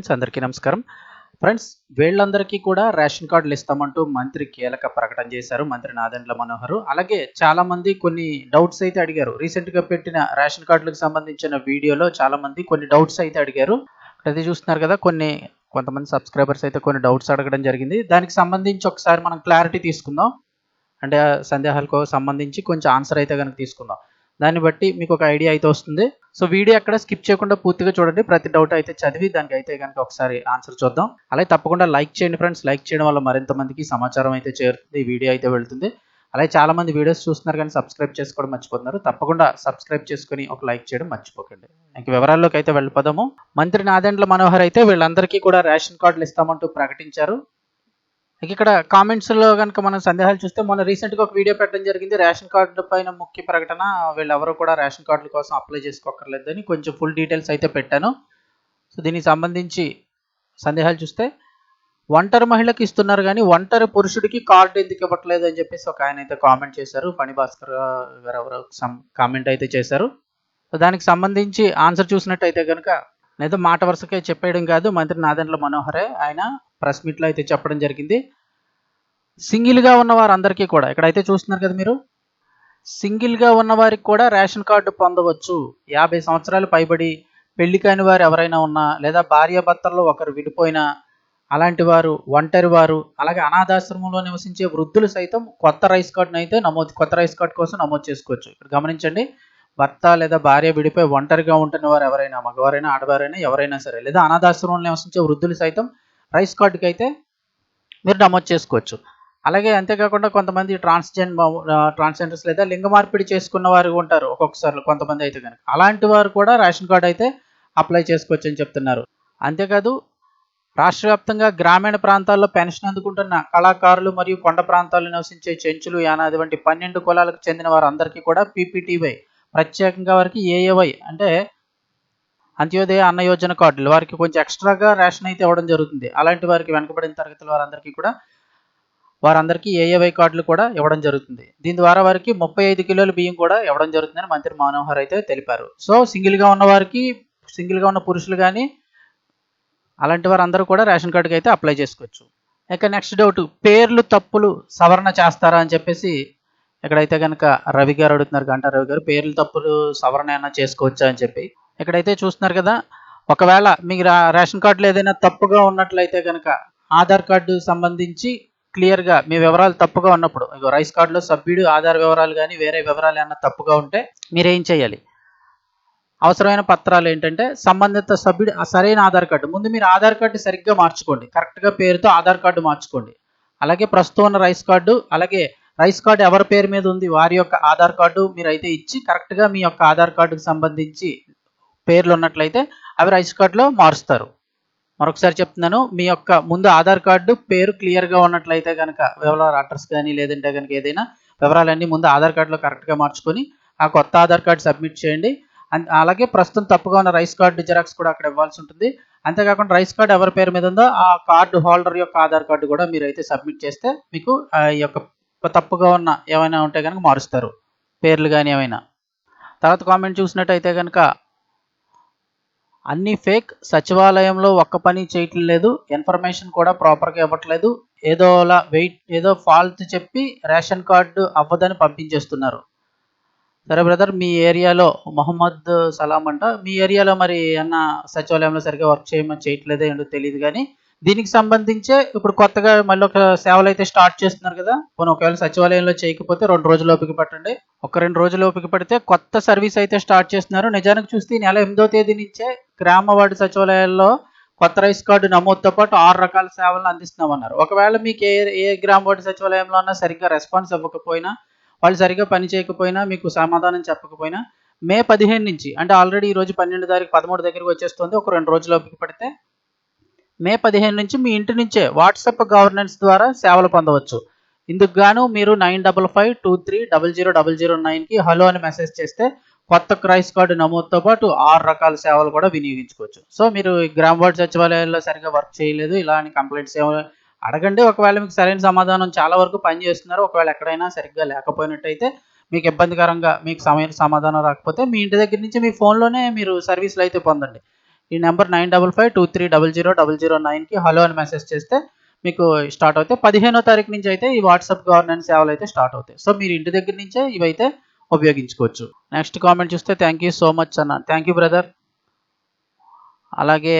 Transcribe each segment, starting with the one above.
Friends అందరికీ నమస్కారం. Friends వీళ్ళందరికీ కూడా రేషన్ కార్డులు ఇస్తామంటూ మంత్రి కీలక ప్రకటన చేశారు మంత్రి నాదెండ్ల మనోహర్. అలాగే చాలా మంది కొన్ని డౌట్స్ అయితే అడిగారు. రీసెంట్గా పెట్టిన రేషన్ కార్డులకు సంబంధించిన వీడియోలో చాలా మంది కొన్ని డౌట్స్ అయితే అడిగారు. అది చూస్తున్నారు కదా కొన్ని కొంతమంది సబ్స్క్రైబర్స్ అయితే కొన్ని డౌట్స్ అడగడం జరిగింది. దానికి సంబంధించి ఒకసారి మనం క్లారిటీ తీసుకుందాం. అంటే ఆ సందేహాలకు సంబంధించి కొంచెం ఆన్సర్ అయితే కనుక తీసుకుందాం. దాన్ని బట్టి మీకు ఒక ఐడియా అయితే వస్తుంది. సో వీడియో అక్కడ స్కిప్ చేయకుండా పూర్తిగా చూడండి. ప్రతి డౌట్ అయితే చదివి దానికి అయితే కనుక ఒకసారి ఆన్సర్ చూద్దాం. అలాగే తప్పకుండా లైక్ చేయండి ఫ్రెండ్స్. లైక్ చేయడం వల్ల మరింత మందికి సమాచారం అయితే చేరుతుంది. వీడియో అయితే వెళ్తుంది. అలాగే చాలా మంది వీడియోస్ చూస్తున్నారు కానీ సబ్స్క్రైబ్ చేసుకోవడం మర్చిపోతున్నారు. తప్పకుండా సబ్స్క్రైబ్ చేసుకుని ఒక లైక్ చేయడం మర్చిపోకండి. ఇంక వివరాల్లోకి అయితే వెళ్ళిపోదాము. మంత్రి నాదెండ్ల మనోహర్ అయితే వీళ్ళందరికీ కూడా రేషన్ కార్డులు ఇస్తామంటూ ప్రకటించారు. ఇక్కడ కామెంట్స్లో కనుక మనం సందేహాలు చూస్తే మొన్న రీసెంట్గా ఒక వీడియో పెట్టడం జరిగింది. రేషన్ కార్డు పైన ముఖ్య ప్రకటన వీళ్ళెవరూ కూడా రేషన్ కార్డుల కోసం అప్లై చేసుకోకర్లేదని కొంచెం ఫుల్ డీటెయిల్స్ అయితే పెట్టాను. సో దీనికి సంబంధించి సందేహాలు చూస్తే ఒంటరి మహిళకి ఇస్తున్నారు కానీ ఒంటరి పురుషుడికి కార్డు ఎందుకు ఇవ్వట్లేదు అని చెప్పేసి ఒక ఆయన అయితే కామెంట్ చేశారు. ఫణి భాస్కర్ గారు ఎవరు సమ్ కామెంట్ అయితే చేశారు. సో దానికి సంబంధించి ఆన్సర్ చూసినట్టయితే కనుక ఏదో మాట వరుసకే చెప్పేయడం కాదు. మంత్రి నాదెండ్ల మనోహరే ఆయన ప్రెస్ మీట్లో అయితే చెప్పడం జరిగింది. సింగిల్గా ఉన్న వారందరికీ కూడా ఇక్కడైతే చూస్తున్నారు కదా మీరు సింగిల్గా ఉన్న వారికి కూడా రేషన్ కార్డు పొందవచ్చు. యాభై సంవత్సరాలు పైబడి పెళ్ళి కాని వారు ఎవరైనా ఉన్నా లేదా భార్యాభర్తల్లో ఒకరు విడిపోయినా అలాంటి వారు ఒంటరి వారు అలాగే అనాథాశ్రమంలో నివసించే వృద్ధులు సైతం కొత్త రైస్ కార్డును అయితే నమోదు కొత్త రైస్ కార్డు కోసం నమోదు చేసుకోవచ్చు. ఇక్కడ గమనించండి భర్త లేదా భార్య విడిపోయి ఒంటరిగా ఉంటున్న వారు ఎవరైనా మగవారైనా ఆడవారైనా ఎవరైనా సరే లేదా అనాథాశ్రమంలో నివసించే వృద్ధులు సైతం రైస్ కార్డుకి అయితే మీరు నమోదు చేసుకోవచ్చు. అలాగే అంతేకాకుండా కొంతమంది ట్రాన్స్జెండ్ ట్రాన్స్జెండర్స్ లేదా లింగ మార్పిడి చేసుకున్న వారు ఉంటారు. ఒక్కొక్కసారి కొంతమంది అయితే కనుక. అలాంటి వారు కూడా రేషన్ కార్డు అయితే అప్లై చేసుకోవచ్చు అని చెప్తున్నారు. అంతేకాదు రాష్ట్ర వ్యాప్తంగా గ్రామీణ ప్రాంతాల్లో పెన్షన్ అందుకుంటున్న కళాకారులు మరియు కొండ ప్రాంతాల్లో నివసించే చెంచులు యానాది వంటి పన్నెండు కులాలకు చెందిన వారందరికీ కూడా పీపీటీవై ప్రత్యేకంగా వారికి ఏఏవై అంటే అంత్యోదయ అన్న యోజన కార్డులు. వారికి కొంచెం ఎక్స్ట్రాగా రేషన్ అయితే ఇవ్వడం జరుగుతుంది. అలాంటి వారికి వెనకబడిన తరగతుల వారందరికీ కూడా వారందరికీ ఏఏవై కార్డులు కూడా ఇవ్వడం జరుగుతుంది. దీని ద్వారా వారికి ముప్పై ఐదు కిలోల బియ్యం కూడా ఇవ్వడం జరుగుతుందని మంత్రి మనోహర్ అయితే తెలిపారు. సో సింగిల్గా ఉన్న వారికి సింగిల్గా ఉన్న పురుషులు కానీ అలాంటి వారందరూ కూడా రేషన్ కార్డుకి అయితే అప్లై చేసుకోవచ్చు. ఇక నెక్స్ట్ డౌట్ పేర్లు తప్పులు సవరణ చేస్తారా అని చెప్పేసి ఇక్కడైతే కనుక రవి గారు అడుగుతున్నారు. గంటా రవి గారు పేర్లు తప్పులు సవరణ ఏమైనా చేసుకోవచ్చా అని చెప్పి. ఇక్కడైతే చూస్తున్నారు కదా ఒకవేళ మీకు రేషన్ కార్డులో ఏదైనా తప్పుగా ఉన్నట్లయితే కనుక ఆధార్ కార్డు సంబంధించి క్లియర్గా మీ వివరాలు తప్పుగా ఉన్నప్పుడు రైస్ కార్డులో సభ్యుడు ఆధార్ వివరాలు కానీ వేరే వివరాలు ఏమైనా తప్పుగా ఉంటే మీరేం చేయాలి? అవసరమైన పత్రాలు ఏంటంటే సంబంధిత సభ్యుడు సరైన ఆధార్ కార్డు ముందు మీరు ఆధార్ కార్డు సరిగ్గా మార్చుకోండి కరెక్ట్గా పేరుతో ఆధార్ కార్డు మార్చుకోండి. అలాగే ప్రస్తుతం ఉన్న రైస్ కార్డు అలాగే రైస్ కార్డు ఎవరి పేరు మీద ఉంది వారి యొక్క ఆధార్ కార్డు మీరు అయితే ఇచ్చి కరెక్ట్గా మీ యొక్క ఆధార్ కార్డుకు సంబంధించి పేర్లు ఉన్నట్లయితే అవి రైస్ కార్డులో మారుస్తారు. మరొకసారి చెప్తున్నాను మీ యొక్క ముందు ఆధార్ కార్డు పేరు క్లియర్గా ఉన్నట్లయితే కనుక వివరాలు అడ్రస్ కానీ లేదంటే కనుక ఏదైనా వివరాలన్నీ ముందు ఆధార్ కార్డులో కరెక్ట్గా మార్చుకొని ఆ కొత్త ఆధార్ కార్డు సబ్మిట్ చేయండి. అన్- అలాగే ప్రస్తుతం తప్పుగా ఉన్న రైస్ కార్డు జిరాక్స్ కూడా అక్కడ ఇవ్వాల్సి ఉంటుంది. అంతేకాకుండా రైస్ కార్డు ఎవరి పేరు మీద ఉందో ఆ కార్డు హోల్డర్ యొక్క ఆధార్ కార్డు కూడా మీరు అయితే సబ్మిట్ చేస్తే మీకు ఆ యొక్క తప్పుగా ఉన్న ఏమైనా ఉంటే కనుక మారుస్తారు. పేర్లు కానీ ఏమైనా. తర్వాత కామెంట్ చూసినట్టయితే కనుక అన్ని ఫేక్. సచివాలయంలో ఒక్క పని చేయటం లేదు. ఇన్ఫర్మేషన్ కూడా ప్రాపర్గా ఇవ్వట్లేదు. ఏదోలా వెయిట్ ఏదో ఫాల్ట్ చెప్పి రేషన్ కార్డు అవ్వదని పంపించేస్తున్నారు. సరే బ్రదర్ మీ ఏరియాలో మొహమ్మద్ సలాం అంట. మీ ఏరియాలో మరి అన్న సచివాలయంలో సరిగ్గా వర్క్ చేయమని చేయట్లేదో ఏంటో తెలియదు కానీ దీనికి సంబంధించే ఇప్పుడు కొత్తగా మళ్ళీ ఒక సేవలు అయితే స్టార్ట్ చేస్తున్నారు కదా. పోనీ ఒకవేళ సచివాలయంలో చేయకపోతే రెండు రోజులు ఓపిక పట్టండి. ఒక రెండు రోజులు ఓపిక పడితే కొత్త సర్వీస్ అయితే స్టార్ట్ చేస్తున్నారు. నిజానికి చూస్తే నెల ఎనిమిదో తేదీ నుంచే గ్రామ వార్డు సచివాలయాల్లో కొత్త రైస్ కార్డు నమోదుతో పాటు ఆరు రకాల సేవలను అందిస్తున్నామన్నారు. ఒకవేళ మీకు ఏ ఏ గ్రామ వార్డు సచివాలయంలో అన్నా సరిగ్గా రెస్పాన్స్ ఇవ్వకపోయినా వాళ్ళు సరిగ్గా పని చేయకపోయినా మీకు సమాధానం చెప్పకపోయినా మే పదిహేను నుంచి అంటే ఆల్రెడీ ఈ రోజు పన్నెండు తారీఖు పదమూడు దగ్గరికి వచ్చేస్తుంది. ఒక రెండు రోజులు పడితే మే పదిహేను నుంచి మీ ఇంటి నుంచే వాట్సాప్ గవర్నెన్స్ ద్వారా సేవలు పొందవచ్చు. ఇందుకు గాను మీరు nine double five two three double zero double zero నైన్కి హలో అని మెసేజ్ చేస్తే కొత్త క్రైస్ కార్డు నమోదుతో పాటు ఆరు రకాల సేవలు కూడా వినియోగించుకోవచ్చు. సో మీరు గ్రామ వార్డ్ సచివాలయాల్లో సరిగ్గా వర్క్ చేయలేదు ఇలా అని కంప్లైంట్స్ ఏమో అడగండి. ఒకవేళ మీకు సరైన సమాధానం చాలా వరకు పని చేస్తున్నారు ఒకవేళ ఎక్కడైనా సరిగ్గా లేకపోయినట్టయితే మీకు ఇబ్బందికరంగా మీకు సమయం సమాధానం రాకపోతే మీ ఇంటి దగ్గర నుంచి మీ ఫోన్లోనే మీరు సర్వీసులు అయితే పొందండి. ఈ number nine double five two three double zero double zero నైన్కి హలో అని మెసేజ్ చేస్తే మీకు స్టార్ట్ అవుతాయి. పదిహేనో తారీఖు నుంచి అయితే ఈ వాట్సాప్ గవర్నెన్స్ సేవలు అయితే స్టార్ట్ అవుతాయి. సో మీరు ఇంటి దగ్గర నుంచే ఇవైతే ఉపయోగించుకోవచ్చు. నెక్స్ట్ కామెంట్ చూస్తే థ్యాంక్ యూ సో మచ్ అన్న. థ్యాంక్ యూ బ్రదర్ అలాగే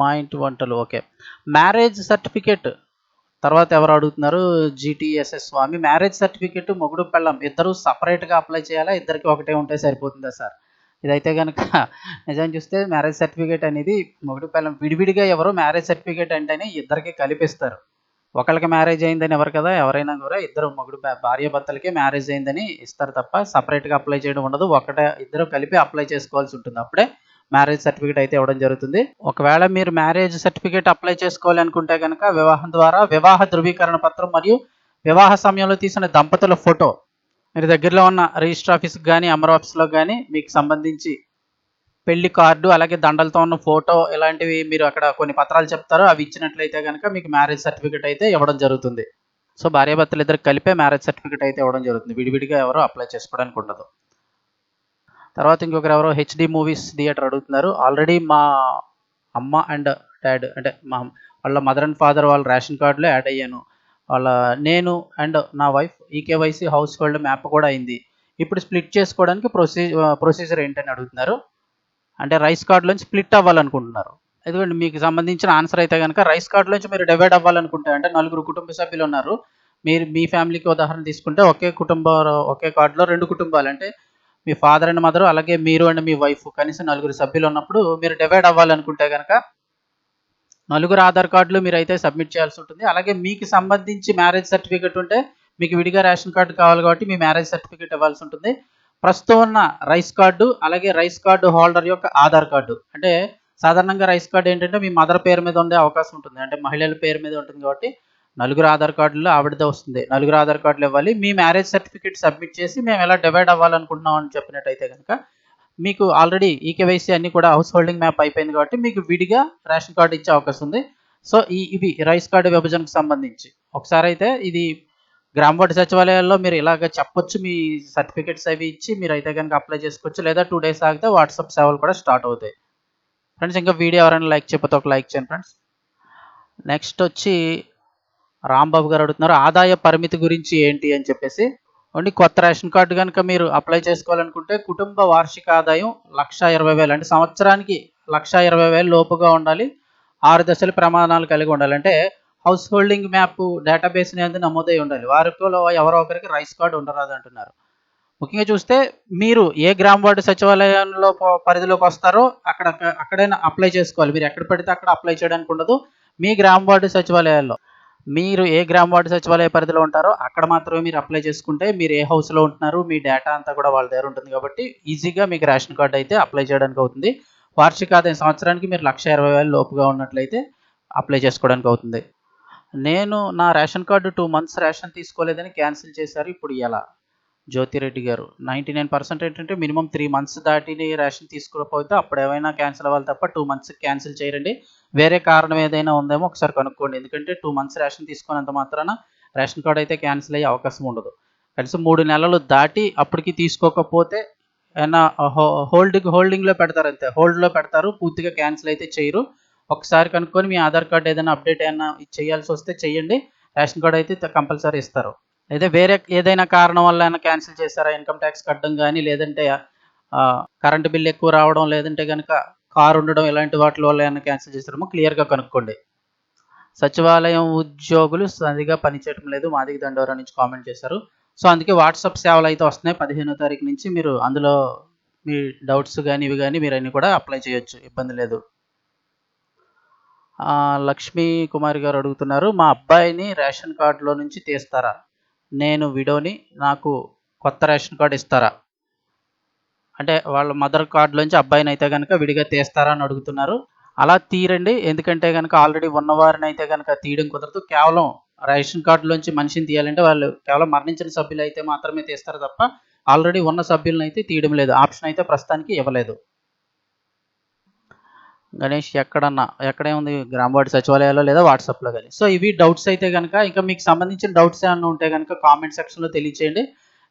మా ఇంటి వంటలు ఓకే మ్యారేజ్ సర్టిఫికేట్ తర్వాత ఎవరు అడుగుతున్నారు? జీటీఎస్ఎస్ స్వామి. మ్యారేజ్ సర్టిఫికేట్ మొగుడు పెళ్ళం. ఇద్దరు సపరేట్గా అప్లై చేయాలా? ఇద్దరికి ఒకటే ఉంటే సరిపోతుందా సార్ ఇదైతే కనుక నిజం చూస్తే మ్యారేజ్ సర్టిఫికేట్ అనేది మొగుడు పెళ్ళం విడివిడిగా ఎవరు మ్యారేజ్ సర్టిఫికేట్ అంటేనే ఇద్దరికి కలిపిస్తారు. ఒకరికి మ్యారేజ్ అయిందని ఎవరు కదా ఎవరైనా కూడా ఇద్దరు మొగుడు భార్య భర్తలకే మ్యారేజ్ అయిందని ఇస్తారు తప్ప సపరేట్గా అప్లై చేయడం ఉండదు. ఒకటే ఇద్దరు కలిపి అప్లై చేసుకోవాల్సి ఉంటుంది. అప్పుడే మ్యారేజ్ సర్టిఫికేట్ అయితే ఇవ్వడం జరుగుతుంది. ఒకవేళ మీరు మ్యారేజ్ సర్టిఫికేట్ అప్లై చేసుకోవాలి అనుకుంటే కనుక వివాహం ద్వారా వివాహ ధృవీకరణ పత్రం మరియు వివాహ సమయంలో తీసిన దంపతుల ఫోటో మీరు దగ్గరలో ఉన్న రిజిస్టర్ ఆఫీస్కి కానీ అమర్ ఆఫీస్లో కానీ మీకు సంబంధించి పెళ్ళి కార్డు అలాగే దండలతో ఉన్న ఫోటో ఇలాంటివి మీరు అక్కడ కొన్ని పత్రాలు చెప్తారో అవి ఇచ్చినట్లయితే కనుక మీకు మ్యారేజ్ సర్టిఫికేట్ అయితే ఇవ్వడం జరుగుతుంది. సో భార్యాభర్తలు ఇద్దరు కలిపే మ్యారేజ్ సర్టిఫికేట్ అయితే ఇవ్వడం జరుగుతుంది. విడివిడిగా ఎవరు అప్లై చేసుకోవడానికి ఉండదు. తర్వాత ఇంకొకరు ఎవరో హెచ్డి మూవీస్ థియేటర్ అడుగుతున్నారు. ఆల్రెడీ మా అమ్మ అండ్ డాడ్ అంటే మా వాళ్ళ మదర్ అండ్ ఫాదర్ వాళ్ళ రేషన్ కార్డులో యాడ్ అయ్యాను. వాళ్ళ నేను అండ్ నా wife eKYC household map కూడా అయింది. ఇప్పుడు స్ప్లిట్ చేసుకోవడానికి ప్రొసీ ప్రొసీజర్ ఏంటని అడుగుతున్నారు. అంటే రైస్ కార్డులోంచి స్ప్లిట్ అవ్వాలనుకుంటున్నారు. ఎందుకంటే మీకు సంబంధించిన ఆన్సర్ అయితే కనుక రైస్ కార్డులోంచి మీరు డివైడ్ అవ్వాలనుకుంటే అంటే నలుగురు కుటుంబ సభ్యులు ఉన్నారు. మీరు మీ ఫ్యామిలీకి ఉదాహరణ తీసుకుంటే ఒకే కుటుంబ ఒకే కార్డులో రెండు కుటుంబాలు. అంటే మీ ఫాదర్ అండ్ మదర్ అలాగే మీరు అండ్ మీ వైఫ్ కనీసం నలుగురు సభ్యులు ఉన్నప్పుడు మీరు డివైడ్ అవ్వాలనుకుంటే కనుక నలుగురు ఆధార్ కార్డులు మీరు అయితే సబ్మిట్ చేయాల్సి ఉంటుంది. అలాగే మీకు సంబంధించి మ్యారేజ్ సర్టిఫికేట్ ఉంటే మీకు విడిగా రేషన్ కార్డు కావాలి కాబట్టి మీ మ్యారేజ్ సర్టిఫికేట్ ఇవ్వాల్సి ఉంటుంది. ప్రస్తుతం ఉన్న రైస్ కార్డు అలాగే రైస్ కార్డు హోల్డర్ యొక్క ఆధార్ కార్డు. అంటే సాధారణంగా రైస్ కార్డు ఏంటంటే మీ మదర్ పేరు మీద ఉండే అవకాశం ఉంటుంది. అంటే మహిళల పేరు మీద ఉంటుంది కాబట్టి నలుగురు ఆధార్ కార్డులో ఆవిడదే వస్తుంది. నలుగురు ఆధార్ కార్డులు ఇవ్వాలి. మీ మ్యారేజ్ సర్టిఫికేట్ సబ్మిట్ చేసి మేము ఎలా డివైడ్ అవ్వాలనుకుంటున్నాం అని చెప్పినట్టయితే కనుక మీకు ఆల్రెడీ ఈకేవైసీ అన్ని కూడా హౌస్ హోల్డింగ్ మ్యాప్ అయిపోయింది కాబట్టి మీకు విడిగా రేషన్ కార్డు ఇచ్చే అవకాశం ఉంది. సో ఈ ఇవి రైస్ కార్డు విభజనకు సంబంధించి. ఒకసారి అయితే ఇది గ్రామ వార్డు సచివాలయాల్లో మీరు ఇలాగ చెప్పొచ్చు మీ సర్టిఫికేట్స్ అవి ఇచ్చి మీరు అయితే కనుక అప్లై చేసుకోవచ్చు. లేదా టూ డేస్ ఆగితే వాట్సాప్ సేవలు కూడా స్టార్ట్ అవుతాయి. ఫ్రెండ్స్ ఇంకా వీడియో ఎవరైనా లైక్ చెప్పితే ఒక లైక్ చేయండి ఫ్రెండ్స్. నెక్స్ట్ వచ్చి రాంబాబు గారు అడుగుతున్నారు ఆదాయ పరిమితి గురించి ఏంటి అని చెప్పేసి. ఓన్లీ కొత్త రేషన్ కార్డు కనుక మీరు అప్లై చేసుకోవాలనుకుంటే కుటుంబ వార్షిక ఆదాయం లక్ష ఇరవై వేలు. అంటే సంవత్సరానికి లక్ష ఇరవై వేలు లోపుగా ఉండాలి. ఆరు దశల ప్రమాణాలు కలిగి ఉండాలి. అంటే హౌస్ హోల్డింగ్ మ్యాప్ డేటాబేస్ అనేది నమోదై ఉండాలి. వారిలో ఎవరో ఒకరికి రైస్ కార్డు ఉండరాదు అంటున్నారు. ముఖ్యంగా చూస్తే మీరు ఏ గ్రామ వార్డు సచివాలయంలో పరిధిలోకి వస్తారో అక్కడ అక్కడైనా అప్లై చేసుకోవాలి. మీరు ఎక్కడ పడితే అక్కడ అప్లై చేయడానికి ఉండదు. మీ గ్రామ వార్డు సచివాలయాల్లో. మీరు ఏ గ్రామ వార్డు సచివాలయ పరిధిలో ఉంటారో అక్కడ మాత్రమే మీరు అప్లై చేసుకుంటే మీరు ఏ హౌస్లో ఉంటున్నారు మీ డేటా అంతా కూడా వాళ్ళ దగ్గర ఉంటుంది కాబట్టి ఈజీగా మీకు రేషన్ కార్డు అయితే అప్లై చేయడానికి అవుతుంది. వార్షిక ఆదాయం సంవత్సరానికి మీరు లక్ష ఇరవై వేలు లోపుగా ఉన్నట్లయితే అప్లై చేసుకోవడానికి అవుతుంది. నేను నా ration card two months ration తీసుకోలేదని క్యాన్సిల్ చేశారు ఇప్పుడు ఎలా? జ్యోతిరెడ్డి గారు. నైంటీ నైన్ పర్సెంట్ ఏంటంటే మినిమం త్రీ మంత్స్ దాటిని రేషన్ తీసుకోకపోతే అప్పుడు ఏమైనా క్యాన్సిల్ అవ్వాలి తప్ప టూ మంత్స్ క్యాన్సిల్ చేయరండి వేరే కారణం ఏదైనా ఉందేమో ఒకసారి కనుక్కోండి. ఎందుకంటే టూ మంత్స్ రేషన్ తీసుకున్నంత మాత్రాన రేషన్ కార్డ్ అయితే క్యాన్సిల్ అయ్యే అవకాశం ఉండదు. కనీసం మూడు నెలలు దాటి అప్పటికి తీసుకోకపోతే ఏమైనా హోల్డింగ్ హోల్డింగ్లో పెడతారు అంతే. హోల్డ్లో పెడతారు పూర్తిగా క్యాన్సిల్ అయితే చేయరు. ఒకసారి కనుక్కొని మీ ఆధార్ కార్డ్ ఏదైనా అప్డేట్ ఏమైనా చేయాల్సి వస్తే చేయండి. రేషన్ కార్డ్ అయితే కంపల్సరీ ఇస్తారు. అయితే వేరే ఏదైనా కారణం వల్ల క్యాన్సిల్ చేస్తారా ఇన్కమ్ ట్యాక్స్ కట్టడం కానీ లేదంటే కరెంటు బిల్ ఎక్కువ రావడం లేదంటే కనుక కారు ఉండడం ఇలాంటి వాటి వల్ల ఏమైనా క్యాన్సిల్ చేస్తారేమో క్లియర్గా కనుక్కోండి. సచివాలయం ఉద్యోగులు సరిగా పనిచేయడం లేదు. మాదిగ దండోరా నుంచి కామెంట్ చేశారు. సో అందుకే వాట్సాప్ సేవలు అయితే వస్తున్నాయి. పదిహేనో తారీఖు నుంచి మీరు అందులో మీ డౌట్స్ కానీ ఇవి కానీ మీరు అన్నీ కూడా అప్లై చేయొచ్చు. ఇబ్బంది లేదు. లక్ష్మీ కుమారి గారు అడుగుతున్నారు మా అబ్బాయిని రేషన్ కార్డులో నుంచి తీస్తారా? నేను విడోని నాకు కొత్త రేషన్ కార్డు ఇస్తారా? అంటే వాళ్ళ మదర్ కార్డులోంచి అబ్బాయిని అయితే కనుక విడిగా తీస్తారా అని అడుగుతున్నారు. అలా తీరండి. ఎందుకంటే కనుక ఆల్రెడీ ఉన్నవారిని అయితే కనుక తీయడం కుదరదు. కేవలం రేషన్ కార్డులోంచి మనిషిని తీయాలంటే వాళ్ళు కేవలం మరణించిన సభ్యులు అయితే మాత్రమే తీస్తారు తప్ప ఆల్రెడీ ఉన్న సభ్యులను అయితే తీయడం లేదు. ఆప్షన్ అయితే ప్రస్తుతానికి ఇవ్వలేదు. గణేష్ ఎక్కడన్నా ఎక్కడే ఉంది గ్రామ సచివాలయాల్లో లేదా వాట్సాప్లో కానీ. సో ఇవి డౌట్స్ అయితే కనుక ఇంకా మీకు సంబంధించిన డౌట్స్ ఏమైనా ఉంటే కనుక కామెంట్ సెక్షన్లో తెలియచేయండి.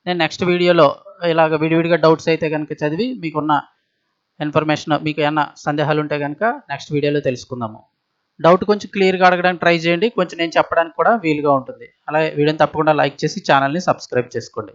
నేను నెక్స్ట్ వీడియోలో ఇలాగ విడివిడిగా డౌట్స్ అయితే కనుక చదివి మీకున్న ఇన్ఫర్మేషన్ మీకు ఏమైనా సందేహాలు ఉంటే కనుక నెక్స్ట్ వీడియోలో తెలుసుకుందాము. డౌట్ కొంచెం క్లియర్గా అడగడానికి ట్రై చేయండి. కొంచెం నేను చెప్పడానికి కూడా వీలుగా ఉంటుంది. అలాగే వీడియోని తప్పకుండా లైక్ చేసి ఛానల్ని సబ్స్క్రైబ్ చేసుకోండి.